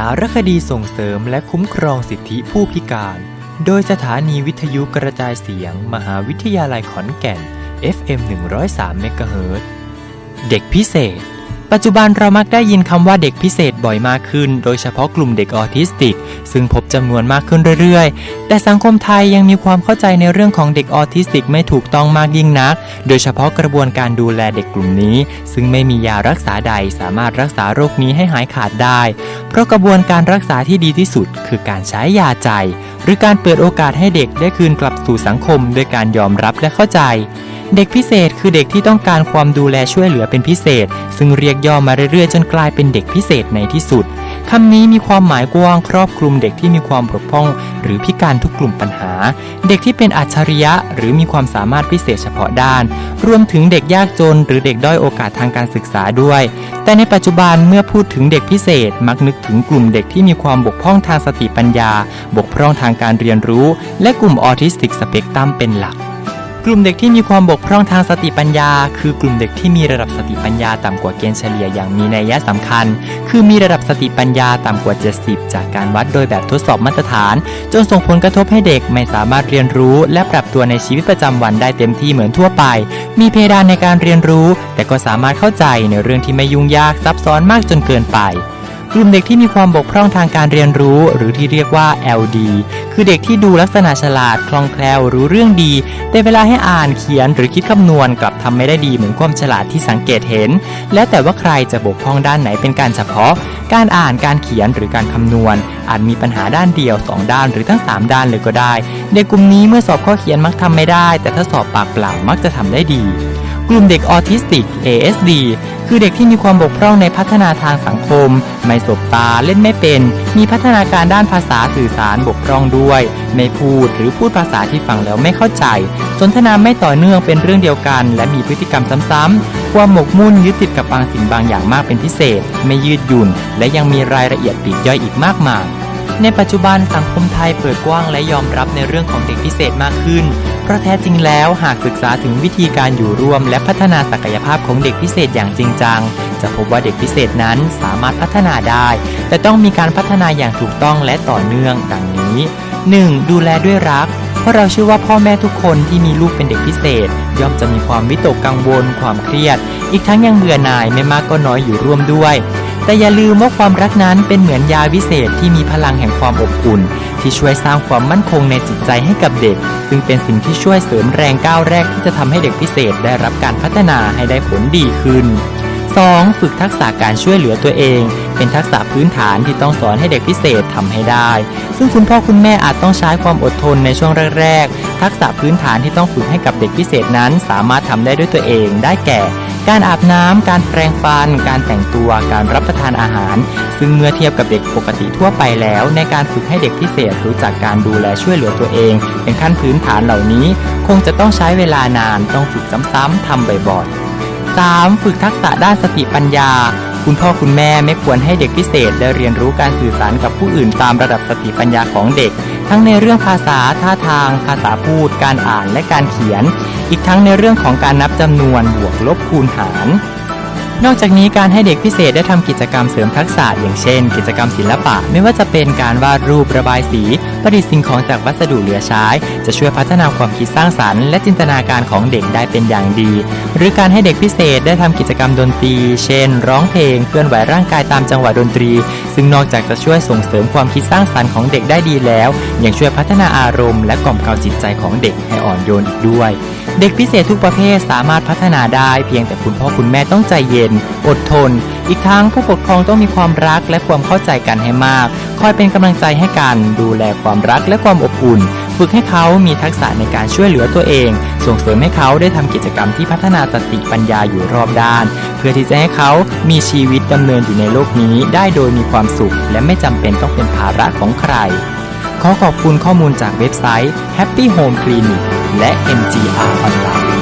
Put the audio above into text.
สารคดีส่งเสริมและคุ้มครองสิทธิผู้พิการ โดยสถานีวิทยุกระจายเสียง มหาวิทยาลัยขอนแก่น FM 103 MHz เด็กพิเศษ ปัจจุบันเรามักได้ยินคำว่าเด็กพิเศษบ่อยมากขึ้น โดยเฉพาะกลุ่มเด็กออทิสติก ซึ่งพบจำนวนมากขึ้นเรื่อยๆ แต่สังคมไทยยังมีความเข้าใจในเรื่องของเด็กออทิสติกไม่ถูกต้องมากยิ่งนัก โดยเฉพาะกระบวนการดูแลเด็กกลุ่มนี้ ซึ่งไม่มียารักษาใดสามารถรักษาโรคนี้ให้หายขาดได้ เพราะกระบวนการรักษาที่ดีที่สุด คือการใช้ยาใจ หรือการเปิดโอกาสให้เด็กได้คืนกลับสู่สังคมด้วยการยอมรับและเข้าใจ เด็กพิเศษคือเด็กที่ต้องการความดูแลช่วยเหลือเป็นพิเศษ ซึ่งเรียกย่อมาเรื่อยๆ จนกลายเป็นเด็กพิเศษในที่สุดคำนี้มีความหมายกว้างครอบคลุมเด็กที่มีความบกพร่อง หรือพิการทุกกลุ่มปัญหา เด็กที่เป็นอัจฉริยะ หรือมีความสามารถพิเศษเฉพาะด้าน รวมถึงเด็กยากจน หรือเด็กด้อยโอกาสทางการศึกษาด้วย แต่ในปัจจุบันเมื่อพูดถึงเด็กพิเศษ มักนึกถึงกลุ่มเด็กที่มีความบกพร่องทางสติปัญญา บกพร่องทางการเรียนรู้ และกลุ่มออทิสติกสเปกตรัมเป็นหลัก กลุ่มเด็กที่มีความบกพร่องทางสติปัญญา คือกลุ่มเด็กที่มีระดับสติปัญญาต่ำกว่าเกณฑ์เฉลี่ยอย่างมีนัยสำคัญ คือมีระดับสติปัญญาต่ำกว่า 70 จากการวัดโดยแบบทดสอบมาตรฐาน จนส่งผลกระทบให้เด็กไม่สามารถเรียนรู้ และปรับตัวในชีวิตประจำวันได้เต็มที่เหมือนทั่วไป มีเพดานในการเรียนรู้ แต่ก็สามารถเข้าใจในเรื่องที่ไม่ยุ่งยากซับซ้อนมากจนเกินไป กลุ่มเด็กที่มีความบกพร่องทางการเรียนรู้ หรือที่เรียกว่า LD คือเด็กที่ดูลักษณะฉลาดคล่องแคล่วรู้เรื่องดี แต่เวลาให้อ่านเขียนหรือคิดคำนวณกลับทำไม่ได้ดีเหมือนความฉลาดที่สังเกตเห็น แล้วแต่ว่าใครจะบกพร่องด้านไหนเป็นการเฉพาะ การอ่านการเขียนหรือการคำนวณ อาจมีปัญหาด้านเดียว 2 ด้านหรือทั้ง 3 ด้านเลยก็ได้ เด็กกลุ่มนี้เมื่อสอบข้อเขียนมักทำไม่ได้ แต่ถ้าสอบปากเปล่ามักจะทำได้ดี กลุ่มเด็กออทิสติก ASD คือเด็กที่มีความบกพร่องในพัฒนาทางสังคม ไม่สบตาเล่นไม่เป็น มีพัฒนาการด้านภาษาสื่อสารบกพร่องด้วย ไม่พูดหรือพูดภาษาที่ฟังแล้วไม่เข้าใจ สนทนาไม่ต่อเนื่องเป็นเรื่องเดียวกัน และมีพฤติกรรมซ้ำๆความหมกมุ่นยึดติดกับบางสิ่งบางอย่างมากเป็นพิเศษ ไม่ยืดหยุ่น และยังมีรายละเอียดปลีกย่อยอีกมากมายในปัจจุบันสังคมไทยเปิดกว้างและยอมรับในเรื่องของเด็กพิเศษมากขึ้น เพราะแท้จริงแล้วหากศึกษาถึงวิธีการอยู่ร่วม และพัฒนาศักยภาพของเด็กพิเศษอย่างจริงจัง จะพบว่าเด็กพิเศษนั้นสามารถพัฒนาได้ แต่ต้องมีการพัฒนาอย่างถูกต้องและต่อเนื่องดังนี้ 1. ดูแลด้วยรักเพราะเราเชื่อว่าพ่อแม่ทุกคนที่มีลูกเป็นเด็กพิเศษ ย่อมจะมีความวิตกกังวล ความเครียด อีกทั้งยังเบื่อหน่ายไม่มากก็น้อยอยู่ร่วมด้วย แต่อย่าลืมว่าความรักนั้นเป็นเหมือนยาวิเศษที่มีพลังแห่งความอบอุ่น ที่ช่วยสร้างความมั่นคงในจิตใจให้กับเด็ก ซึ่งเป็นสิ่งที่ช่วยเสริมแรงก้าวแรกที่จะทำให้เด็กพิเศษได้รับการพัฒนาให้ได้ผลดีขึ้น 2. ฝึกทักษะการช่วยเหลือตัวเอง เป็นทักษะพื้นฐานที่ต้องสอนให้เด็กพิเศษทำให้ได้ ซึ่งคุณพ่อคุณแม่อาจต้องใช้ความอดทนในช่วงแรกๆ ทักษะพื้นฐานที่ต้องฝึกให้กับเด็กพิเศษนั้น สามารถทำได้ด้วยตัวเองได้แก่ การอาบน้ำ การแปรงฟัน การแต่งตัว การรับประทานอาหาร ซึ่งเมื่อเทียบกับเด็กปกติทั่วไปแล้ว ในการฝึกให้เด็กพิเศษรู้จักการดูแลช่วยเหลือตัวเอง เป็นขั้นพื้นฐานเหล่านี้ คงจะต้องใช้เวลานานต้องฝึกซ้ำๆทำบ่อยๆ 3. ฝึกทักษะด้านสติปัญญาคุณพ่อคุณแม่ไม่ควรให้เด็กพิเศษได้เรียนรู้การสื่อสารกับผู้อื่นตามระดับสติปัญญาของเด็ก ทั้งในเรื่องภาษาท่าทาง ภาษาพูด การอ่านและการเขียน อีกทั้งในเรื่องของการนับจำนวนบวกลบคูณหาร นอกจากนี้การให้เด็กพิเศษได้ทำกิจกรรมเสริมทักษะ อย่างเช่น กิจกรรมศิลปะ ไม่ว่าจะเป็นการวาดรูประบายสี ประดิษฐ์สิ่งของจากวัสดุเหลือใช้ จะช่วยพัฒนาความคิดสร้างสรรค์ และจินตนาการของเด็กได้เป็นอย่างดี หรือการให้เด็กพิเศษได้ทำกิจกรรมดนตรี เช่น ร้องเพลงเคลื่อนไหวร่างกายตามจังหวะดนตรี ซึ่งนอกจากจะช่วยส่งเสริมความคิดสร้างสรรค์ของเด็กได้ดีแล้ว ยังช่วยพัฒนาอารมณ์และกล่อมเกลาจิตใจของเด็กให้อ่อนโยนอีกด้วย เด็กพิเศษทุกประเภทสามารถพัฒนาได้เพียงแต่คุณพ่อคุณแม่ต้องใจเย็น อดทน อีกทั้งผู้ปกครองต้องมีความรักและความเข้าใจกันให้มาก คอยเป็นกำลังใจให้กันดูแลความรักและความอบอุ่น ฝึกให้เขามีทักษะในการช่วยเหลือตัวเอง ส่งเสริมให้เขาได้ทำกิจกรรมที่พัฒนาสติปัญญาอยู่รอบด้าน เพื่อที่จะให้เขามีชีวิตดำเนินอยู่ในโลกนี้ ได้โดยมีความสุข และไม่จำเป็นต้องเป็นภาระของใคร ขอขอบคุณข้อมูลจากเว็บไซต์ Happy Home Clinic และ MGR Online